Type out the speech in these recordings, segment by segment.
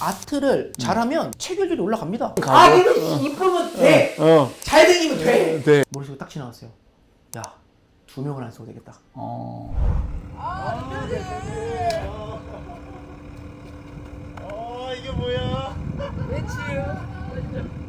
아트를 잘하면 체결률이 올라갑니다. 아, 그래도 이쁘면 돼. 어. 잘생기면 돼. 네. 머릿속에 딱 지나갔어요. 야, 두 명을 안 써도 되겠다. 어. 어 이게 뭐야?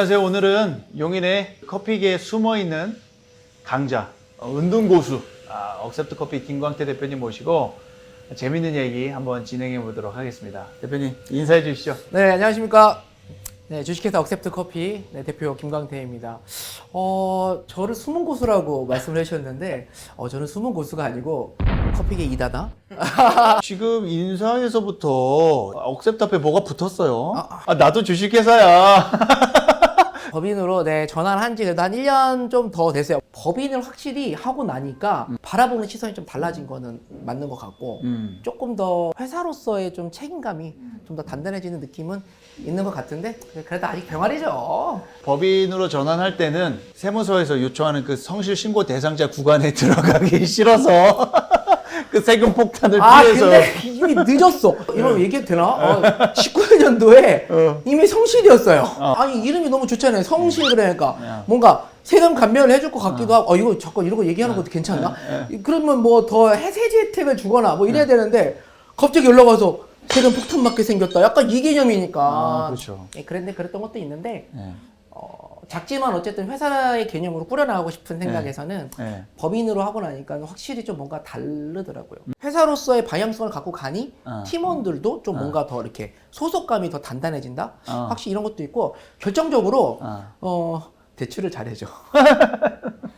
안녕하세요. 오늘은 용인의 커피계에 숨어 있는 강자, 어, 운동 고수, 아, 억셉트 커피 김광태 대표님 모시고 재밌는 얘기 한번 진행해 보도록 하겠습니다. 대표님 인사해 주시죠. 네, 안녕하십니까. 네, 주식회사 억셉트 커피 네, 대표 김광태입니다. 어, 저를 숨은 고수라고 말씀을 해주셨는데, 어, 저는 숨은 고수가 아니고 커피계 이다다. 지금 인사에서부터 억셉트 앞에 뭐가 붙었어요. 아, 나도 주식회사야. 법인으로 네, 전환한 지 그래도 한 1년 좀 더 됐어요. 법인을 확실히 하고 나니까 바라보는 시선이 좀 달라진 거는 맞는 것 같고, 음. 조금 더 회사로서의 좀 책임감이 좀 더 단단해지는 느낌은 있는 것 같은데, 그래도 아직 병아리죠. 법인으로 전환할 때는 세무서에서 요청하는 그 성실 신고 대상자 구간에 들어가기 싫어서 그 세금 폭탄을 아, 피해서 근데 이미 늦었어. 이런 얘기해도 되나? 어, 19년도에 이미 성실이었어요. 아니, 이름이 너무 좋잖아요. 성실 그러니까. 뭔가 세금 감면을 해줄 것 같기도 하고, 어, 이거 잠깐 이런 거 얘기하는 것도 괜찮나? 그러면 뭐 더 세제 혜택을 주거나 뭐 이래야 되는데, 갑자기 연락 와서 세금 폭탄 맞게 생겼다. 약간 이 개념이니까. 아, 그렇죠. 예, 그랬는데 그랬던 것도 있는데, 네. 어, 작지만 어쨌든 회사의 개념으로 꾸려나가고 싶은 생각에서는 네. 법인으로 하고 나니까 확실히 좀 뭔가 다르더라고요. 회사로서의 방향성을 갖고 가니 어. 팀원들도 좀 뭔가 더 이렇게 소속감이 더 단단해진다. 어. 확실히 이런 것도 있고 결정적으로 어. 어, 대출을 잘해줘.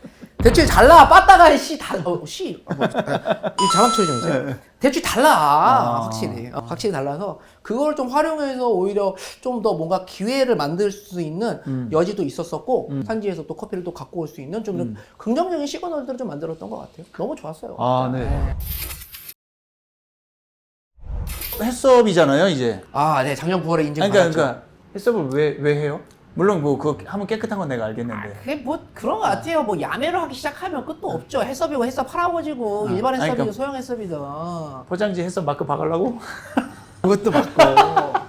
대충 달라. 빠따가 씨 달라. 어, 씨. 어, 뭐, 아, 이 자막 처리 좀 해주세요 대충 달라. 확실히. 어, 확실히 달라서 그걸 좀 활용해서 오히려 좀 더 뭔가 기회를 만들 수 있는 여지도 있었었고 산지에서 또 커피를 또 갖고 올 수 있는 좀 이런 긍정적인 시그널들을 좀 만들었던 것 같아요. 너무 좋았어요. 아, 네. 해썹이잖아요, 이제. 아, 네. 작년 9월에 아니, 인증받았죠. 그러니까, 그러니까 해썹을 왜, 왜 해요? 물론 뭐 그거 하면 깨끗한 건 내가 알겠는데. 그게 뭐 그런 것 같아요. 뭐 야매로 하기 시작하면 끝도 없죠. 해썹이고 해썹 할아버지고 일반 아니, 해썹이고 그러니까- 소형 해썹이든 포장지 해썹 마크 박으려고? 그것도 맞고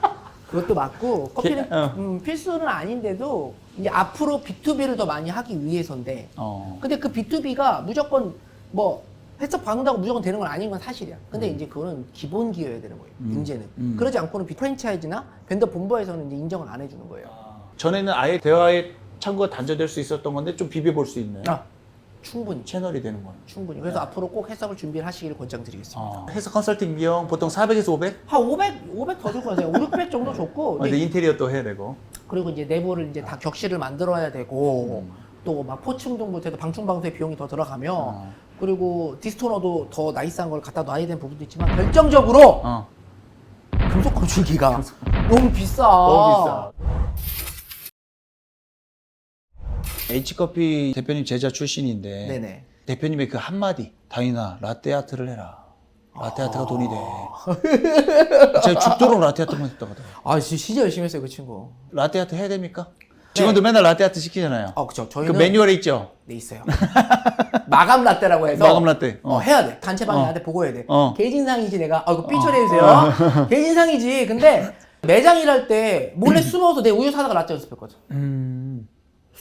그것도 맞고 커피는 게- 어. 음, 필수는 아닌데도 이제 앞으로 B2B를 더 많이 하기 위해서인데 어. 근데 그 B2B가 무조건 뭐 해썹 박는다고 무조건 되는 건 아닌 건 사실이야. 근데 이제 그거는 기본 기여야 되는 거예요. 이제는 음. 그러지 않고는 비- 프랜차이즈나 벤더 본부에서는 이제 인정을 안 해주는 거예요. 전에는 아예 대화에 참고 단절될 수 있었던 건데 좀 비벼볼 수 있는 아 충분히 채널이 되는 거예요. 충분히. 그래서 앞으로 꼭 해석을 준비를 하시기를 권장드리겠습니다. 어. 해석 컨설팅 비용 보통 400에서 500? 한 500, 500 더 줄거 같아요. 5, 600 정도 줬고. 어, 근데 인테리어 또 해야 되고. 그리고 이제 내부를 이제 다 격실을 만들어야 되고, 음. 또막 포층 정부터 해서 방충 방수의 비용이 더 들어가며, 어. 그리고 디스토너도 더 나이스한 걸 갖다 놔야 되는 부분도 있지만, 결정적으로 어. 금속 건축기가 너무 비싸. 너무 비싸. H커피 대표님 제자 출신인데 네네. 대표님의 그 한마디 다인아 라떼아트를 해라. 라떼아트가 돈이 돼. 제가 죽도록 라떼아트만 하더라고요. 아, 진- 진짜 열심히 했어요, 그 친구. 라떼아트 해야 됩니까? 직원들 맨날 라떼아트 시키잖아요. 아, 그쵸. 그 저희는. 매뉴얼에 있죠. 네, 있어요. 마감 라떼라고 해서. 마감 라떼. 어, 어. 해야 돼. 단체방에 어. 나한테 보고해야 돼. 어. 개진상이지 내가. 아, 이거 삐 처리해주세요. 개진상이지. 근데 매장 일할 때 몰래 숨어서 내 우유 사다가 라떼 연습했거든. 음.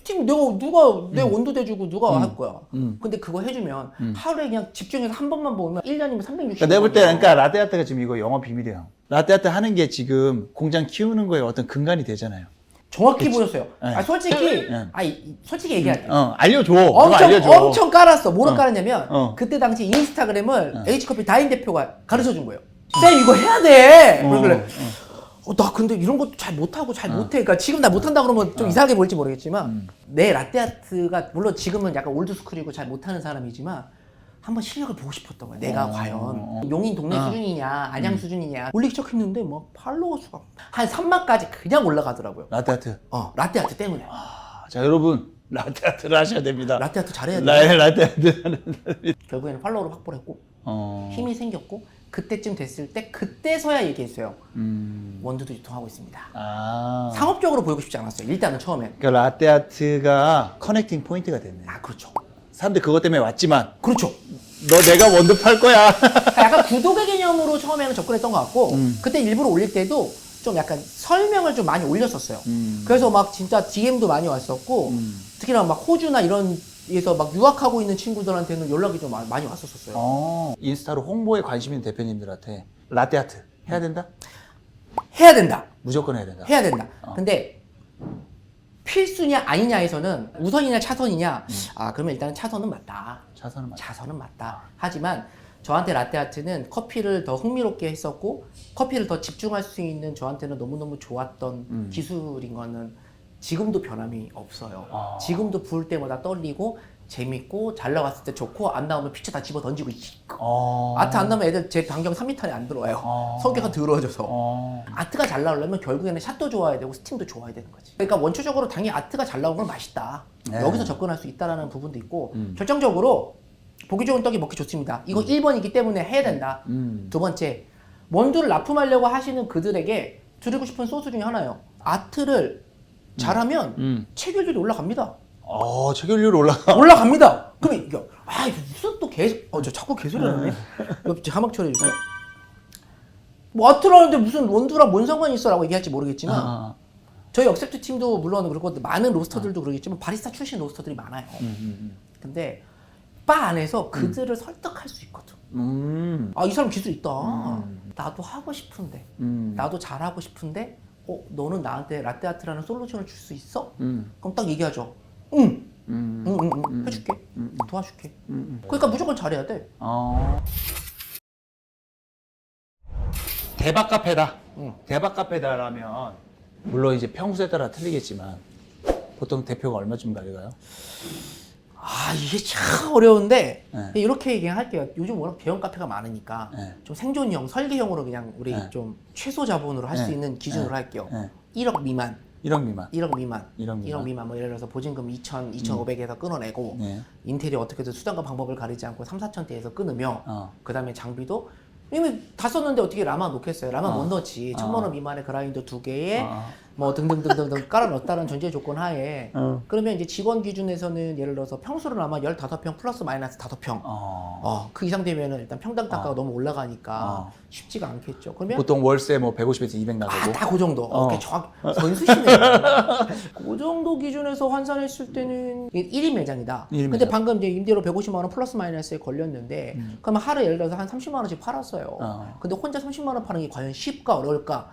스팀 내가 누가 내 온도 대주고 누가 할 거야. 음. 근데 그거 해주면 하루에 그냥 집중해서 한 번만 보면 1년이면 360. 그러니까 내가 볼 때 그러니까 라떼아트가 지금 이거 영업 비밀이에요. 라떼아트 하는 게 지금 공장 키우는 거에 어떤 근간이 되잖아요. 정확히 보셨어요. 네. 아 솔직히, 네. 아니 솔직히 얘기할게. 어, 알려줘. 그거 엄청 알려줘. 엄청 깔았어. 뭐로 어. 깔았냐면 어. 그때 당시 인스타그램을 H커피 다인 대표가 가르쳐 준 거예요. 쌤 이거 해야 돼. 어, 그러길래 어, 나 근데 이런 것도 잘 못하고 잘 못해. 그러니까 지금 나 못한다 그러면 좀 이상하게 보일지 모르겠지만 음. 내 라떼아트가 물론 지금은 약간 올드스쿨이고 잘 못하는 사람이지만 한번 실력을 보고 싶었던 거야. 내가 어, 과연 어. 음. 용인 동네 수준이냐 안양 수준이냐 올리기 시작했는데 뭐 팔로워 수가 한 3만까지 그냥 올라가더라고요. 라떼아트. 어 라떼아트 때문에 아, 자, 여러분. 라떼아트를 하셔야 됩니다. 라떼아트 잘해야 돼. 라, 라떼아트. 결국에는 팔로워를 확보를 했고 어. 힘이 생겼고 그때쯤 됐을 때 그때서야 얘기했어요. 음. 원두도 유통하고 있습니다. 아. 상업적으로 보이고 싶지 않았어요. 일단은 처음엔. 그러니까 라떼 아트가 커넥팅 포인트가 됐네. 아 그렇죠. 사람들 그것 때문에 왔지만 그렇죠. 너 내가 원두 팔 거야. 약간 구독의 개념으로 처음에는 접근했던 것 같고 음. 그때 일부러 올릴 때도 좀 약간 설명을 좀 많이 올렸었어요. 음. 그래서 막 진짜 DM도 많이 왔었고 음. 특히나 막 호주나 이런 에서 막 유학하고 있는 친구들한테는 연락이 좀 많이 많이 왔었었어요. 어. 인스타로 홍보에 관심 있는 대표님들한테 라떼아트 해야 된다? 해야 된다. 무조건 해야 된다. 해야 된다. 어. 근데 필수냐 아니냐에서는 우선이냐 차선이냐 아 그러면 일단 은 차선은 맞다. 차선은 맞. 차선은 맞다. 하지만 저한테 라떼아트는 커피를 더 흥미롭게 했었고 커피를 더 집중할 수 있는 저한테는 너무너무 좋았던 음. 기술인 거는 지금도 변함이 없어요. 아. 지금도 부을 때마다 떨리고 재밌고 잘 나왔을 때 좋고 안 나오면 피처 다 집어 던지고 어. 아트 안 나오면 애들 제 반경 3m 안에 안 들어와요. 어. 성격가 더러워져서. 어. 아트가 잘 나오려면 결국에는 샷도 좋아야 되고 스팀도 좋아야 되는 거지. 그러니까 원초적으로 당연히 아트가 잘건 맛있다. 네. 여기서 접근할 수 있다라는 부분도 있고 음. 결정적으로 보기 좋은 떡이 먹기 좋습니다. 이거 1번이기 때문에 해야 된다. 음. 두 번째 원두를 납품하려고 하시는 그들에게 드리고 싶은 소스 중에 하나예요. 아트를 잘하면 음. 체결률이 올라갑니다. 어, 체결률 올라가. 올라갑니다. 그럼 이게 아 이거 무슨 또 개소 어저 자꾸 개소리 하네. 이거 자막 처리해 주세요. 뭐 아트라는데 무슨 원두랑 뭔 상관이 있어라고 얘기할지 모르겠지만 아. 저희 억셉트 팀도 물론 그렇고 많은 로스터들도 그러겠지만 바리스타 출신 로스터들이 많아요. 음, 음, 근데 바 안에서 그들을 설득할 수 있거든. 음. 아이 사람 기술 있다. 음. 나도 하고 싶은데 음. 나도 잘하고 싶은데 어 너는 나한테 라떼 아트라는 솔루션을 줄 수 있어? 음. 그럼 딱 얘기하죠. 응. 음. 응, 응, 응. 해줄게. 도와줄게. 음. 그러니까 무조건 잘해야 돼. 어. 대박 카페다. 응. 대박 카페다라면 물론 이제 평소에 따라 틀리겠지만 보통 대표가 얼마쯤 가져가요? 아 이게 참 어려운데 네. 이렇게 얘기할게요. 요즘 워낙 대형 카페가 많으니까 네. 좀 생존형, 설계형으로 그냥 우리 네. 좀 최소 자본으로 할수 네. 있는 기준으로 네. 할게요. 네. 1억 미만, 1억 미만. 1억 미만, 1억 미만. 미만 뭐 예를 들어서 보증금 2천, 2,500에서 끊어내고 네. 인테리어 어떻게든 수단과 방법을 가리지 않고 3, 4천대에서 끊으며 어. 그다음에 장비도 이미 다 썼는데 어떻게 라마 놓겠어요? 라마 어. 못 넣지. 천만 원 미만의 그라인더 두 개에 어. 뭐 등등등등등 깔아 넣었다는 전제 조건 하에 어. 그러면 이제 직원 기준에서는 예를 들어서 평수를 아마 15평 플러스 마이너스 5평 어. 어, 그 이상 되면은 일단 평당 단가가 너무 올라가니까 어. 쉽지가 않겠죠. 그러면 보통 월세 뭐 150에서 200 나가고. 아, 딱그 정도. 어. 오케이, 정확, 선수시네. 그 정도 기준에서 환산했을 때는 1인 매장이다. 일인 근데 매장. 방금 이제 임대료 150만 원 플러스 마이너스에 걸렸는데, 그러면 하루 예를 들어서 한 30만 원씩 팔았어요. 음. 어. 근데 혼자 30만 원 파는 게 과연 쉽까 어려울까?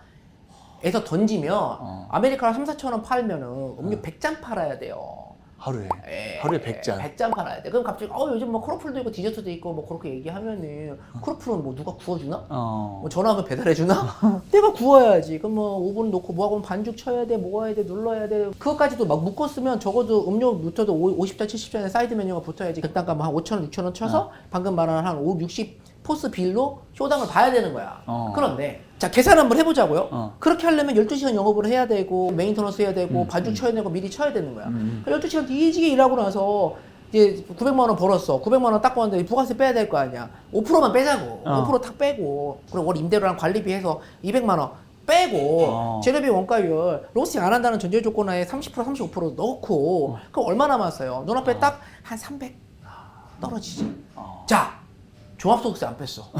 에서 던지면 어. 아메리카노 3, 4천 원 팔면은 음료 100잔 팔아야 돼요. 하루에. 에, 하루에 100잔. 100잔 팔아야 돼. 그럼 갑자기 어 요즘 뭐 크로플도 있고 디저트도 있고 뭐 그렇게 얘기하면은 크로플은 뭐 누가 구워 주나? 어. 뭐 전화하면 배달해 주나? 내가 구워야지. 그럼 뭐 오븐 놓고 뭐 하고 반죽 쳐야 돼, 뭐 해야 돼, 눌러야 돼. 그것까지도 막 묶었으면 적어도 음료 붙어도 50잔, 70잔의 사이드 메뉴가 붙어야지. 그땅값 뭐한 5천 원, 6천 원 쳐서 방금 말한 한 5, 60 포스 빌로 쇼당을 봐야 되는 거야. 어. 그런데 자 계산 한번 해보자고요. 어. 그렇게 하려면 12시간 영업을 해야 되고 메인터너스 해야 되고 반죽 쳐야 되고 미리 쳐야 되는 거야. 음. 12시간 뒤지게 일하고 나서 이제 900만 원 벌었어. 900만 원 딱 벌었는데 부가세 빼야 될 거 아니야. 5%만 빼자고. 어. 5%탁 빼고 그리고 월 임대료랑 관리비 해서 200만 원 빼고 어. 재료비 원가율 로스팅 안 한다는 전제 조건 하에 30% 35% 넣고 그럼 얼마 남았어요? 눈앞에 딱 한 300 떨어지지. 어. 자 종합소득세 안 뺐어.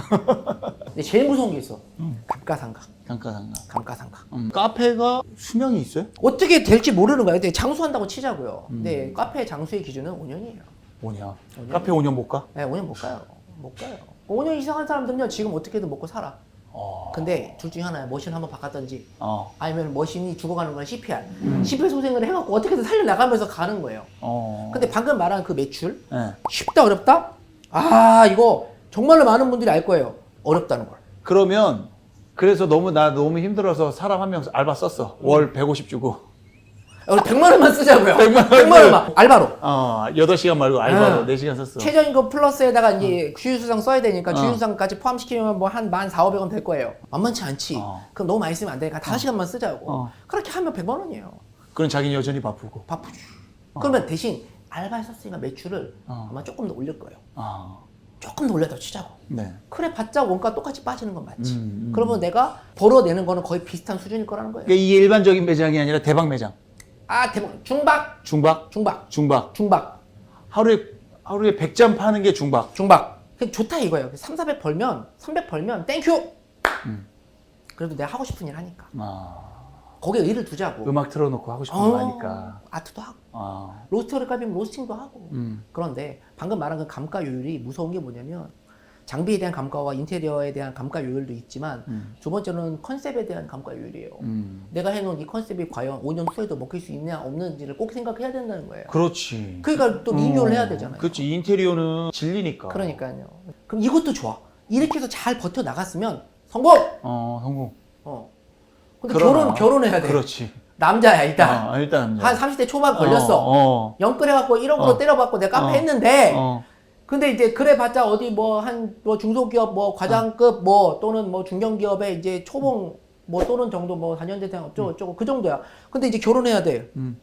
근데 제일 무서운 게 있어. 감가상각. 감가상각. 감가상각. 음. 카페가 수명이 있어요? 어떻게 될지 모르는 거야. 근데 장수한다고 치자고요. 음. 근데 카페 장수의 기준은 5년이에요. 5년. 카페 5년 못 가? 네, 5년 못 가요. 못 가요. 5년 이상 한 사람들은요, 지금 어떻게든 먹고 살아. 어. 근데 둘 중에 하나야. 머신 한번 바꿨던지, 어. 아니면 머신이 죽어가는 건 CPR. CPR 소생을 해갖고 어떻게든 살려나가면서 가는 거예요. 어. 근데 방금 말한 그 매출, 네. 쉽다, 어렵다? 아, 이거 정말로 많은 분들이 알 거예요. 어렵다는 걸. 그러면 그래서 너무 나 너무 힘들어서 사람 한 명 알바 썼어. 월 150 주고. 우리 100만 원만 쓰자고요. 100만, 원 만. 알바로. 어, 8시간 말고 알바로 아. 4시간 썼어. 최저임금 플러스에다가 이제 주유수당 써야 되니까 어. 주유수당까지 포함시키면 뭐한만 4, 500원 될 거예요. 만만치 않지. 어. 그럼 너무 많이 쓰면 안 되니까 5시간만 쓰자고. 어. 그렇게 하면 100만 원이에요. 그럼 자기는 여전히 바쁘고. 바쁘지. 그러면 대신 알바에 썼으니까 매출을 어. 아마 조금 더 올릴 거예요. 아. 조금 더 올려다 치자고. 네. 그래 봤자 원가 똑같이 빠지는 건 맞지. 음, 음. 그러면 내가 벌어내는 거는 거의 비슷한 수준일 거라는 거예요. 그러니까 이게 일반적인 매장이 아니라 대박 매장. 아 대박. 중박, 중박, 중박, 중박. 중박, 하루에 하루에 100잔 파는 게 중박. 중박. 그냥 좋다 이거예요. 3, 400 벌면 300 벌면 땡큐. 그래도 내가 하고 싶은 일 하니까. 아. 거기에 의를 두자고. 음악 틀어놓고 하고 싶은 어, 거 하니까. 아트도 하고. 아. 로스터를 까면 로스팅도 하고. 음. 그런데 방금 말한 그 감가 요율이 무서운 게 뭐냐면 장비에 대한 감가와 인테리어에 대한 감가 요율도 있지만 음. 두 번째는 컨셉에 대한 감가 요율이에요. 음. 내가 해놓은 이 컨셉이 과연 5년 후에도 먹힐 수 있냐 없는지를 꼭 생각해야 된다는 거예요. 그렇지. 그러니까 또 리뉴얼 어, 해야 되잖아요. 그렇지. 인테리어는 질리니까. 그러니까요. 그럼 이것도 좋아. 이렇게 해서 잘 버텨 나갔으면 성공. 어, 성공. 어. 근데. 결혼 결혼해야 돼. 그렇지. 남자야 일단. 아, 일단 한 30대 초반 걸렸어. 어, 어. 영끌해갖고 1억으로 어. 때려받고 내가 카페 어. 했는데 어. 근데 이제 그래봤자 어디 뭐한뭐 중소기업 뭐 과장급 뭐 또는 뭐 중견기업의 이제 초봉 뭐 또는 정도 뭐 4년 대상 어쩌고 저쩌고 그 정도야. 근데 이제 결혼해야 돼. 음.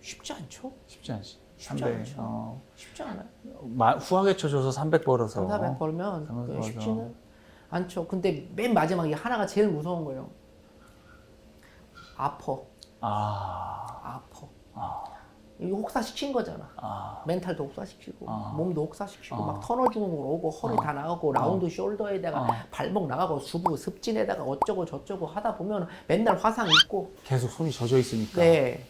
쉽지 않죠? 쉽지 않지. 쉽지 300. 않죠. 어. 쉽지 않아요. 마, 후하게 쳐줘서 300 벌어서. 3, 400 벌면 300 그게 벌어서. 쉽지는 않죠. 근데 맨 마지막에 하나가 제일 무서운 거예요. 아퍼, 아. 아퍼. 아. 이거 혹사시킨 거잖아. 아. 멘탈도 혹사시키고 아. 몸도 혹사시키고 아. 막 터널 주먹으로 오고 허리 다 나가고 라운드 숄더에다가 아. 발목 나가고 수부 습진에다가 어쩌고 저쩌고 하다 보면 맨날 화상 있고 계속 손이 젖어 있으니까. 네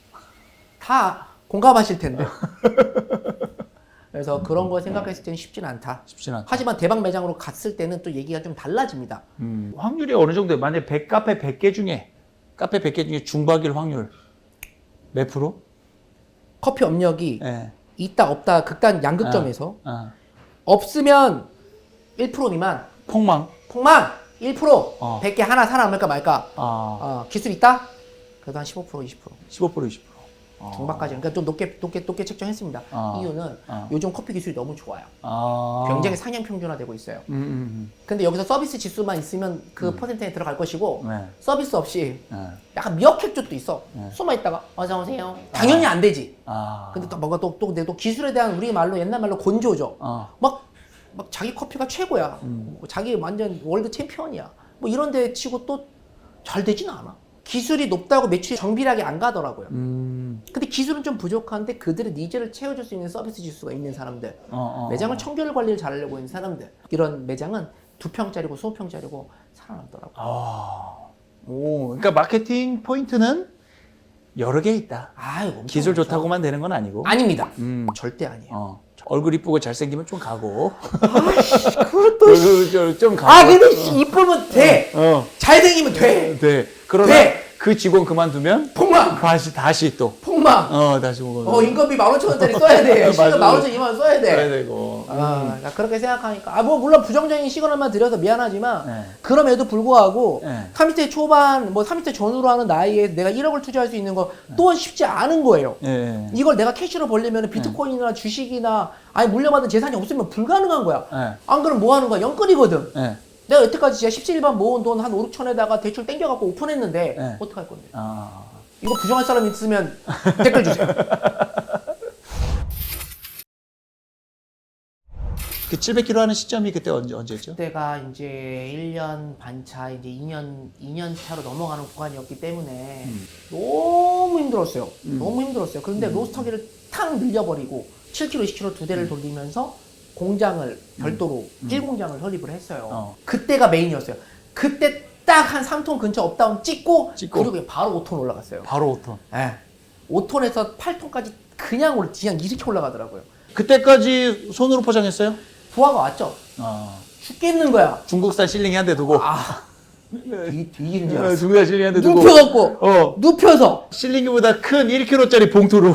다 공감하실 텐데 그래서 그런 거 생각했을 때는 쉽진 않다 쉽진 않다. 하지만 대박 매장으로 갔을 때는 또 얘기가 좀 달라집니다 음, 확률이 어느 정도 만약 100 카페 100개 중에 카페 100개 중에 중박일 확률 몇 프로? 커피 업력이 예. 있다 없다 극단 양극점에서 아. 없으면 1% 미만 폭망. 폭망 1% 어. 100개 하나 살아남을까 말까 아. 어, 기술 있다? 그래도 한 15% 20% 15% 20%. 중반까지 그러니까 좀 높게 높게 높게 책정했습니다. 어. 이유는 어. 요즘 커피 기술이 너무 좋아요. 아. 굉장히 상향 평준화되고 있어요. 음, 음, 근데 여기서 서비스 지수만 있으면 그 퍼센테이지 들어갈 것이고 네. 서비스 없이 음. 약간 미역캣 쪽도 있어. 숨어 있다가 어서 오세요. 당연히 안 되지. 아. 근데 또 뭔가 또, 또, 기술에 대한 우리 말로 옛날 말로 곤조죠. 어. 막, 막 자기 커피가 최고야. 뭐 자기 완전 월드 챔피언이야. 뭐 이런 데 치고 또 잘 되진 않아. 기술이 높다고 매출이 정비하게 안 가더라고요. 음. 근데 기술은 좀 부족한데 그들의 니즈를 채워줄 수 있는 서비스 지수가 있는 사람들. 어, 어. 매장을 청결 관리를 잘하려고 있는 사람들. 이런 매장은 두 평짜리고 20평짜리고 살아남더라고. 아. 오, 그러니까 마케팅 포인트는 여러 개 있다. 아유, 엄청 기술 많죠. 좋다고만 되는 건 아니고. 아닙니다. 음. 절대 아니에요. 어. 얼굴 이쁘고 잘생기면 좀 가고. 그것도 좀 가고. 아 근데 씨, 이쁘면 돼. 어. 잘생기면 돼. 네. 그러나 돼. 그 직원 그만두면 폭망. 다시 다시 또. 폭망. 어, 다시 먹어. 어 인건비 15,000원짜리 써야 돼. 맞아. 15,000원 2만 원 써야 돼. 해야 되고. 아, 나 그렇게 생각하니까. 아, 뭐, 물론 부정적인 시그널만 드려서 미안하지만, 네. 그럼에도 불구하고, 네. 30대 초반, 뭐, 30대 전후로 하는 나이에 내가 1억을 투자할 수 있는 거 또한 쉽지 않은 거예요. 예. 이걸 내가 캐시로 벌려면 비트코인이나 주식이나, 아니, 물려받은 재산이 없으면 불가능한 거야. 예. 안 그러면 뭐 하는 거야? 영끌이거든. 예. 내가 여태까지 진짜 17반 모은 돈 한 5, 6천에다가 대출 땡겨갖고 오픈했는데, 네. 어떡할 건데? 아. 이거 부정할 사람 있으면 댓글 주세요. 그 700km 하는 시점이 그때 언제 언제였죠? 그때가 이제 1년 반 차, 이제 2년, 2년 차로 넘어가는 구간이었기 때문에 너무 힘들었어요. 너무 힘들었어요. 그런데 로스터기를 탁 늘려버리고 7kg, 20kg 두 대를 돌리면서 공장을 별도로 1공장을 설립을 했어요. 어. 그때가 메인이었어요. 그때 딱 한 3톤 근처 업다운 찍고, 찍고. 그리고 바로 5톤 올라갔어요. 바로 5톤. 예. 5톤에서 8톤까지 그냥 올, 그냥 이렇게 올라가더라고요. 그때까지 손으로 포장했어요? 부하가 왔죠. 아. 죽겠는 거야. 중국산 실링이 한 대 두고. 아, 뒤, 뒤지는 줄 어, 알았어. 중국산 실링이 한 대 두고. 눕혀갖고, 어. 눕혀서 실링기보다 큰 1kg짜리 봉투로.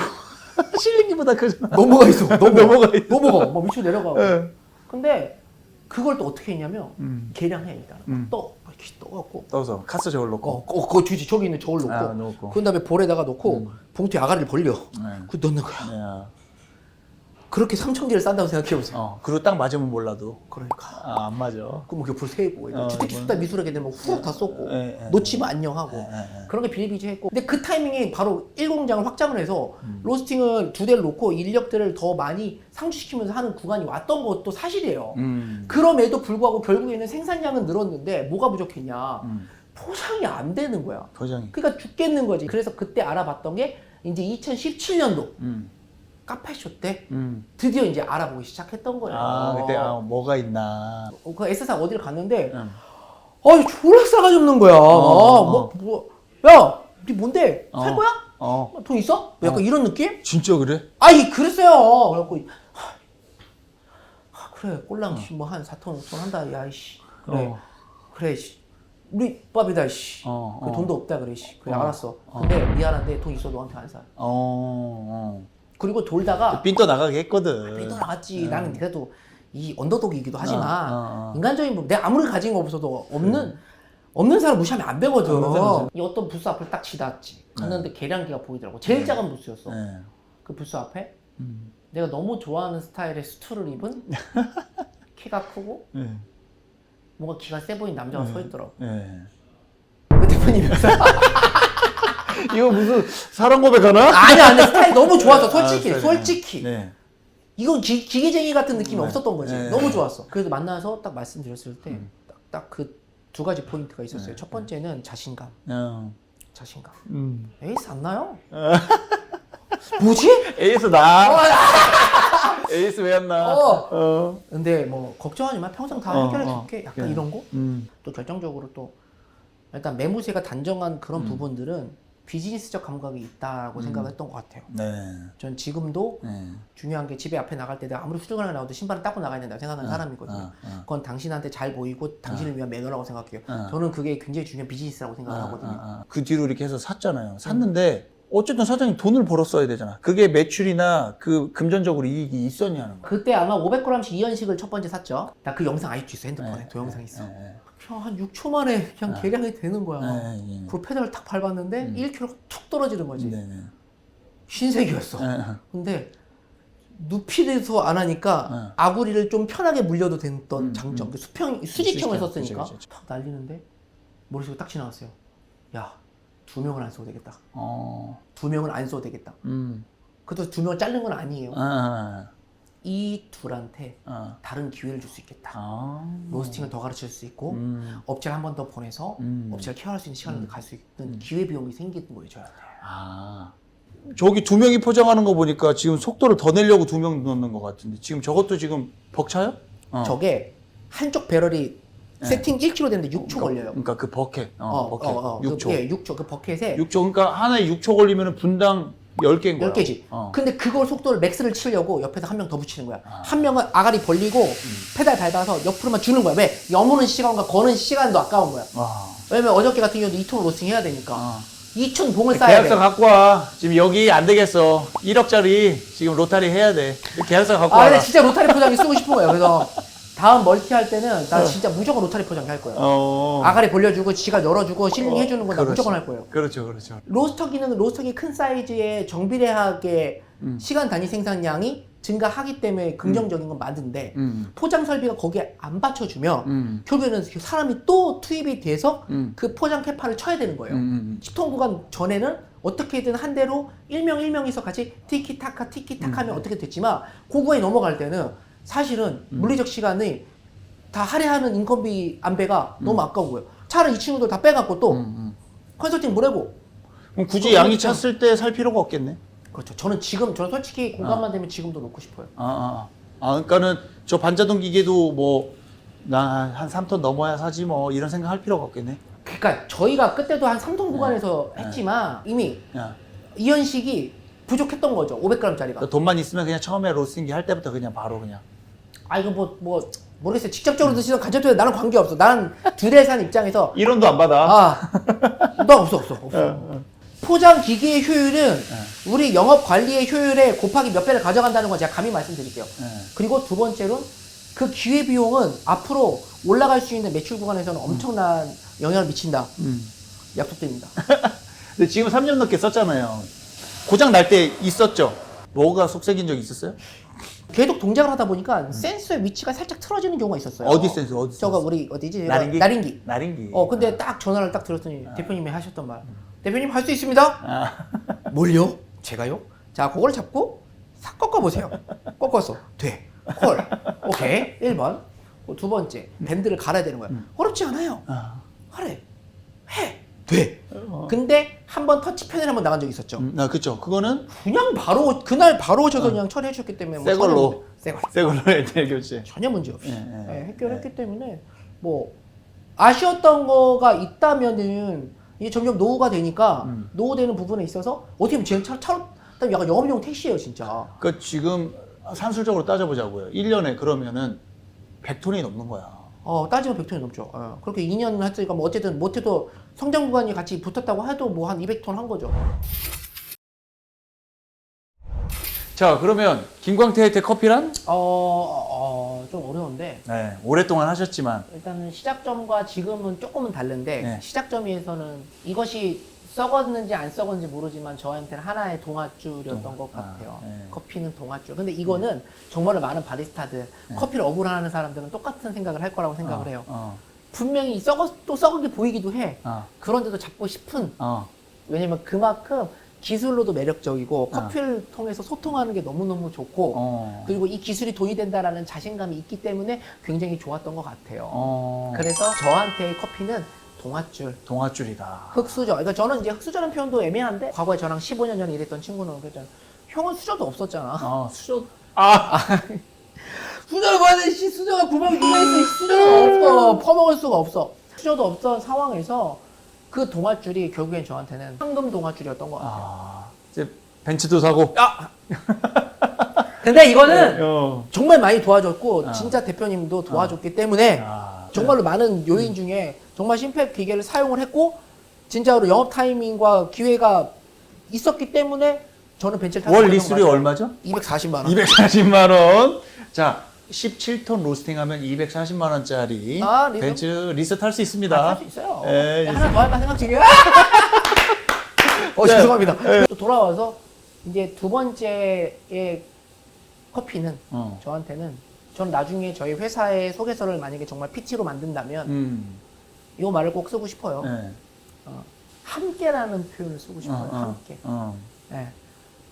실링기보다 크잖아. 넘어가 있어. 넘어가. 넘어가 있어. 넘어가. 뭐 밑으로 내려가고. 예. 근데 그걸 또 어떻게 했냐면 음. 계량해 일단. 음. 떠 이렇게 떠갖고. 떠서 카스 저걸 놓고. 어, 어, 그 뒤지 저기 있는 저걸 놓고. 아, 놓고. 그 다음에 볼에다가 놓고 봉투에 아가리를 벌려. 네. 그 넣는 거야. 네. 그렇게 3천 개를 싼다고 생각해 보세요. 어. 그리고 딱 맞으면 몰라도. 그러니까. 아, 안 맞아. 그럼 뭐불 세고 어, 특히 뭐. 숫다 미술하게 되면 후딱 다 쏟고 예, 예. 놓치면 안녕하고 예, 예. 그런 게 비일비재했고 근데 그 타이밍에 바로 1공장을 확장을 해서 음. 로스팅을 두 대를 놓고 인력들을 더 많이 상주시키면서 하는 구간이 왔던 것도 사실이에요. 음. 그럼에도 불구하고 결국에는 생산량은 늘었는데 뭐가 부족했냐? 음. 포장이 안 되는 거야. 도장이. 그러니까 죽겠는 거지. 그래서 그때 알아봤던 게 이제 2017년도 음. 카페쇼 때 음. 드디어 이제 알아보기 시작했던 거예요. 아, 그때 아, 뭐가 있나. 어, 그 S사 어디를 갔는데 음. 아이 졸라 싸가지 없는 거야. 어. 뭐, 뭐, 야, 니 뭔데? 살 어. 거야? 어. 돈 있어? 뭐 약간 이런 느낌? 진짜 그래? 아이, 그랬어요. 그래갖고, 하, 하, 그래, 꼴랑 뭐한 4톤, 5톤 한다, 야, 이씨. 그래, 어. 그래, 씨. 우리 밥이다, 씨. 어, 그 어. 돈도 없다, 그래, 씨. 그래, 어. 알았어. 근데 미안한데 돈 있어, 너한테 안 사. 어. 어. 그리고 돌다가, 삔또 나가게 했거든. 삐도 나갔지. 나는 그래도 이 언더독이기도 하지만, 어, 어, 어. 인간적인 부분, 내가 아무리 가진 거 없어도 없는, 없는 사람 무시하면 안 되거든. 없는 사람 무시- 이 어떤 부스 앞을 딱 지났지. 갔는데 계량기가 보이더라고. 제일 작은 부스였어. 네. 그 부스 앞에 음. 내가 너무 좋아하는 스타일의 수트를 입은 키가 크고 네. 뭔가 기가 세 보이는 남자가 서 있더라고. 네. 그 대표님이었어. 이거 무슨 사랑 고백하나? 아니야, 근데 스타일 너무 좋았어. 솔직히, 아. 솔직히. 네. 이건 기, 기계쟁이 같은 느낌이 없었던 거지. 네. 너무 좋았어. 그래서 만나서 딱 말씀드렸을 음. 때딱 그 두 가지 포인트가 있었어요. 네. 첫 번째는 자신감. 어. 자신감. 음. 에이스 안 나요? 뭐지? 에이스 나. 에이스 왜 안 나? 어. 어. 근데 뭐 걱정하지 마. 평생 다 어, 해결해 어. 줄게. 약간 그래. 이런 거. 음. 또 결정적으로 또 일단 매무새가 단정한 그런 부분들은 비즈니스적 감각이 있다고 생각했던 것 같아요. 네. 전 지금도 네. 중요한 게 집에 앞에 나갈 때 내가 아무리 수정하게 나와도 신발을 닦고 나가야 된다고 생각하는 사람이거든요. 어, 어. 그건 당신한테 잘 보이고 당신을 위한 매너라고 생각해요. 어. 저는 그게 굉장히 중요한 비즈니스라고 생각을 하거든요. 아, 아. 그 뒤로 이렇게 해서 샀잖아요. 샀는데 어쨌든 사장님 돈을 벌었어야 되잖아. 그게 매출이나 그 금전적으로 이익이 있었냐는 거. 그때 아마 500g씩 이연식을 첫 번째 샀죠. 나 그 영상 아직도 있어 핸드폰에 네, 동영상 네, 있어. 네, 네. 그냥 한 6초 만에 그냥 계량이 되는 거야. 네, 네. 그 페달을 탁 밟았는데 1kg가 툭 떨어지는 거지. 네, 네. 흰색이었어. 예. 근데 누피에서 안 하니까 아구리를 좀 편하게 물려도 됐던 장점. 그 수평 수직형을 수직형, 썼으니까 그치, 그치. 탁 날리는데 머릿속에 딱 지나갔어요. 야, 두 명은 안 써도 되겠다. 어. 두 명은 안 써도 되겠다. 음. 그래도 두 명을 자른 건 아니에요. 아. 이 둘한테 아. 다른 기회를 줄 수 있겠다. 아. 로스팅을 더 가르칠 수 있고 음. 업체를 한 번 더 보내서 음. 업체를 케어할 수 있는 시간을 갈 수 있는 기회 비용이 생기는 거예요, 저한테. 아. 저기 두 명이 포장하는 거 보니까 지금 속도를 더 내려고 두 명 넣는 것 같은데 지금 저것도 지금 벅차요? 어. 저게 한쪽 배럴이 세팅 1kg 되는데 6초 걸려요. 그러니까 그 버켓. 어, 어, 버켓. 어, 어, 6초. 그, 예, 6초. 그 버켓에 6초. 그러니까 하나에 6초 걸리면 분당 10개인 거야. 10개지. 어. 근데 그걸 속도를 맥스를 치려고 옆에서 한 명 더 붙이는 거야. 아. 한 명은 아가리 벌리고 음. 페달 밟아서 옆으로만 주는 거야. 왜? 여무는 시간과 거는 시간도 아까운 거야. 아. 왜냐면 어저께 같은 경우도 2톤 로스팅 해야 되니까. 아. 2톤 봉을 쌓아야 돼. 계약서 갖고 와. 지금 여기 안 되겠어. 1억짜리 지금 로타리 해야 돼. 계약서 갖고 아, 와. 근데 진짜 로타리 포장기 쓰고 싶은 거예요. 그래서 다음 멀티 할 때는 나 진짜 무조건 로타리 포장기 할 거예요. 어. 아가리 벌려주고 지가 열어주고 실링 어, 해주는 건 나 그렇지. 무조건 할 거예요. 그렇죠, 그렇죠. 로스터기는 로스터기 큰 사이즈의 정비례하게 음. 시간 단위 생산량이 증가하기 때문에 긍정적인 건 맞는데 음. 포장 설비가 거기에 안 받쳐주면 음. 결국에는 사람이 또 투입이 돼서 음. 그 포장 캐파를 쳐야 되는 거예요. 음. 10톤 구간 전에는 어떻게든 한 대로 일명 일명이서 같이 티키타카 티키타카 하면 어떻게 됐지만 고구에 넘어갈 때는 사실은 물리적 시간이 다 할애하는 인건비 안배가 너무 아까운 거예요. 차를 이 친구들 다 빼갖고 또 음. 음. 컨설팅 보내고 그럼 굳이 어, 양이 그렇죠. 찼을 때 살 필요가 없겠네. 그렇죠. 저는 지금 저는 솔직히 공간만 되면 지금도 놓고 싶어요. 아, 아, 아. 아, 그러니까는 저 반자동 기계도 뭐, 나 한 3톤 넘어야 사지 뭐, 이런 생각 할 필요가 없겠네. 그러니까 저희가 그때도 한 3톤 구간에서 했지만 이미 야, 이현식이 부족했던 거죠. 500g짜리가. 그 돈만 있으면 그냥 처음에 로스팅기 할 때부터 그냥 바로 그냥. 아 이거 뭐 뭐 모르겠어요. 직접적으로 드시든 간접적으로 나는 관계 없어. 나는 두대 산 입장에서 1원도 안 받아. 아, 나 없어 없어 없어. 포장 기계의 효율은 우리 영업 관리의 효율에 곱하기 몇 배를 가져간다는 건 제가 감히 말씀드릴게요. 네. 그리고 두 번째로는 그 기회 비용은 앞으로 올라갈 수 있는 매출 구간에서는 엄청난 영향을 미친다. 음. 약속드립니다. 근데 지금 3년 넘게 썼잖아요. 고장 날 때 있었죠? 뭐가 속색인 적 있었어요? 계속 동작을 하다 보니까 센서의 위치가 살짝 틀어지는 경우가 있었어요. 어디 센서, 어디 저거 센서? 우리 어디지? 나린기? 나린기. 나린기. 어 근데 딱 전화를 딱 들었더니 대표님이 하셨던 말. 대표님 할 수 있습니다. 아. 뭘요? 제가요? 자, 그걸 잡고 싹 꺾어 보세요. 꺾었어. 돼. 콜. 오케이. 1번. 두 번째. 밴드를 갈아야 되는 거야. 어렵지 않아요. 아. 하래. 해. 돼. 근데 한 번 터치 패널 한번 나간 적이 있었죠. 음, 아, 그쵸. 그거는 그냥 바로 그날 바로 오셔서 그냥 처리해 주셨기 때문에 새 걸로. 새 걸로. 새 걸로 LTL 교체. 전혀 문제 없이 예, 예. 예, 해결했기 때문에 뭐 아쉬웠던 거가 있다면은 이게 점점 노후가 되니까 음. 노후되는 부분에 있어서 어떻게 보면 지금 차, 차로 따면 약간 영업용 택시예요 진짜 그 지금 산술적으로 따져보자고요. 1년에 그러면은 100톤이 넘는 거야. 어 따지면 100톤이 넘죠 예, 그렇게 2년 했으니까 뭐 어쨌든 못해도 성장 구간이 같이 붙었다고 해도 뭐 한 200톤 한 거죠 자, 그러면 김광태한테 커피란? 어좀 어려운데 네, 오랫동안 하셨지만 일단은 시작점과 지금은 조금은 다른데 네. 시작점에서는 이것이 썩었는지 안 썩었는지 모르지만 저한테는 하나의 동아줄이었던 것 아, 같아요. 네. 커피는 동아줄. 근데 이거는 정말로 많은 바리스타들, 커피를 억울하는 사람들은 똑같은 생각을 할 거라고 생각을 어, 해요. 어, 분명히 썩었, 또 썩은 게 보이기도 해. 어, 그런데도 잡고 싶은. 어. 왜냐면 그만큼 기술로도 매력적이고 아. 커피를 통해서 소통하는 게 너무너무 좋고 어. 그리고 이 기술이 도입된다라는 자신감이 있기 때문에 굉장히 좋았던 것 같아요. 어. 그래서 저한테의 커피는 동아줄, 동아줄이다. 흑수저. 그러니까 저는 이제 흑수저라는 표현도 애매한데 과거에 저랑 15년 전에 일했던 친구는 그랬잖아. 형은 수저도 없었잖아. 어, 수저. 아, 수저를 봐야 돼. 씨, 수저가 구멍이 먹을 수가 없어. 수저도 없던 상황에서 그 동아줄이 결국엔 저한테는 황금 동아줄이었던 것 같아요. 아, 이제 벤츠도 사고. 아. 근데 이거는 어. 정말 많이 도와줬고 아. 진짜 대표님도 도와줬기 때문에 아, 정말로 많은 요인 중에 정말 심폐 기계를 사용을 했고 진짜로 영업 타이밍과 기회가 있었기 때문에 저는 벤츠를 타고 월 가는 같아요. 얼마죠? 240만 원. 240만 원. 자, 17톤 로스팅 하면 240만 원짜리 아, 리스? 벤츠 리스 탈수 있습니다. 아, 할수 있어요. 예, 하나 더 할까 생각 중이야. 어 네. 죄송합니다. 또 돌아와서 이제 두 번째의 커피는 어. 저한테는 전 나중에 저희 회사의 소개서를 만약에 정말 PT로 만든다면 음. 이 말을 꼭 쓰고 싶어요. 네. 어, 함께라는 표현을 쓰고 싶어요. 어, 어, 함께. 어. 예.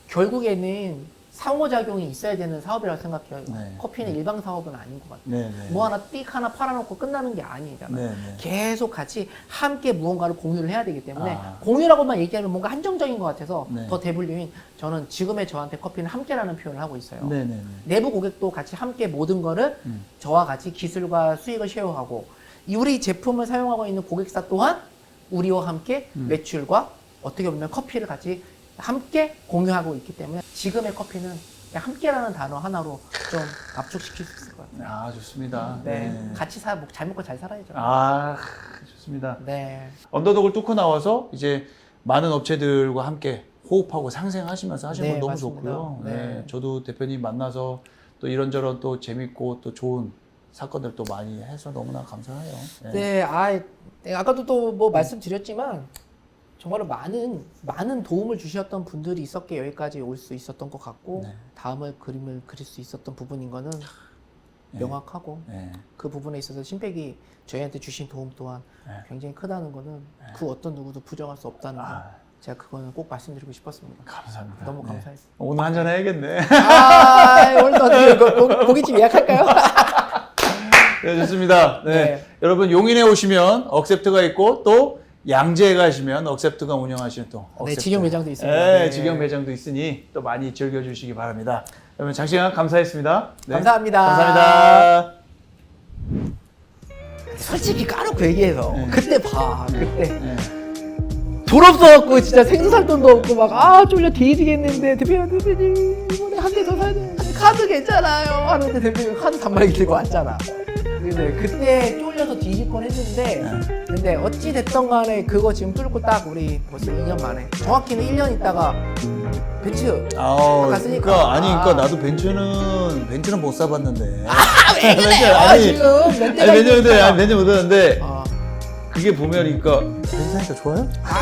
결국에는 상호작용이 있어야 되는 사업이라고 생각해요. 네. 커피는 일방 사업은 아닌 것 같아요. 네, 네. 뭐 하나 띡 하나 팔아놓고 끝나는 게 아니잖아요. 네, 네. 계속 같이 함께 무언가를 공유를 해야 되기 때문에 아. 공유라고만 얘기하면 뭔가 한정적인 것 같아서 네. 더 대불리인 저는 지금의 저한테 커피는 함께라는 표현을 하고 있어요. 네, 네, 네. 내부 고객도 같이 함께 모든 거를 음. 저와 같이 기술과 수익을 쉐어하고 이 우리 제품을 사용하고 있는 고객사 또한 우리와 함께 음. 매출과 어떻게 보면 커피를 같이 함께 공유하고 있기 때문에 지금의 커피는 함께라는 단어 하나로 좀 압축시킬 수 있을 것 같아요. 아, 좋습니다. 네. 같이 사, 먹- 잘 먹고 잘 살아야죠. 아, 좋습니다. 네. 언더독을 뚫고 나와서 이제 많은 업체들과 함께 호흡하고 상생하시면서 하시는 네, 건 너무 맞습니다. 좋고요. 네. 네. 저도 대표님 만나서 또 이런저런 또 재밌고 또 좋은 사건들 또 많이 해서 너무나 감사해요. 네. 네, 아, 네, 아까도 또 뭐 말씀드렸지만 정말로 많은 많은 도움을 주셨던 분들이 있었기에 여기까지 올 수 있었던 것 같고 네. 다음을 그림을 그릴 수 있었던 부분인 거는 명확하고 네. 그 부분에 있어서 신백이 저희한테 주신 도움 또한 네. 굉장히 크다는 거는 그 어떤 누구도 부정할 수 없다는 거 아. 제가 그거는 꼭 말씀드리고 싶었습니다. 감사합니다. 너무 네. 감사했어요. 오늘 한잔 해야겠네. 아, 오늘도 어떻게 고깃집 예약할까요? 네, 좋습니다. 네. 네. 여러분 용인에 오시면 억셉트가 있고 또 양재에 가시면 억셉트가 운영하시는 또 네, 억셉트. 직영 매장도 있습니다. 네, 네. 직영 매장도 있으니 또 많이 즐겨주시기 바랍니다. 여러분 장시간 감사했습니다. 네. 감사합니다. 감사합니다. 솔직히 까놓고 얘기해서 네. 그때 봐 그때 네. 돈 없어갖고 진짜 생수살 돈도 없고 막아 쫄려 뒤지겠는데 대표님 대표님 이번에 한 대 더 사야 되는데 카드 괜찮아요 하는데 대표님 카드 단말기 들고 왔잖아 근데 그때 쫄려서 뒤질 뻔 했는데 근데 어찌 됐던 간에 그거 지금 뚫고 딱 우리 벌써 2년 만에 정확히는 1년 있다가 벤츠 아우, 갔으니까. 그러니까 아니 그러니까 아. 나도 벤츠는 벤츠는 못 사봤는데. 왜 그래 아, 아니, 지금 몇 아니 대가 벤츠. 아니 벤츠 못 사는데 아, 그게 보면 그러니까 벤츠 사니까 좋아요? 아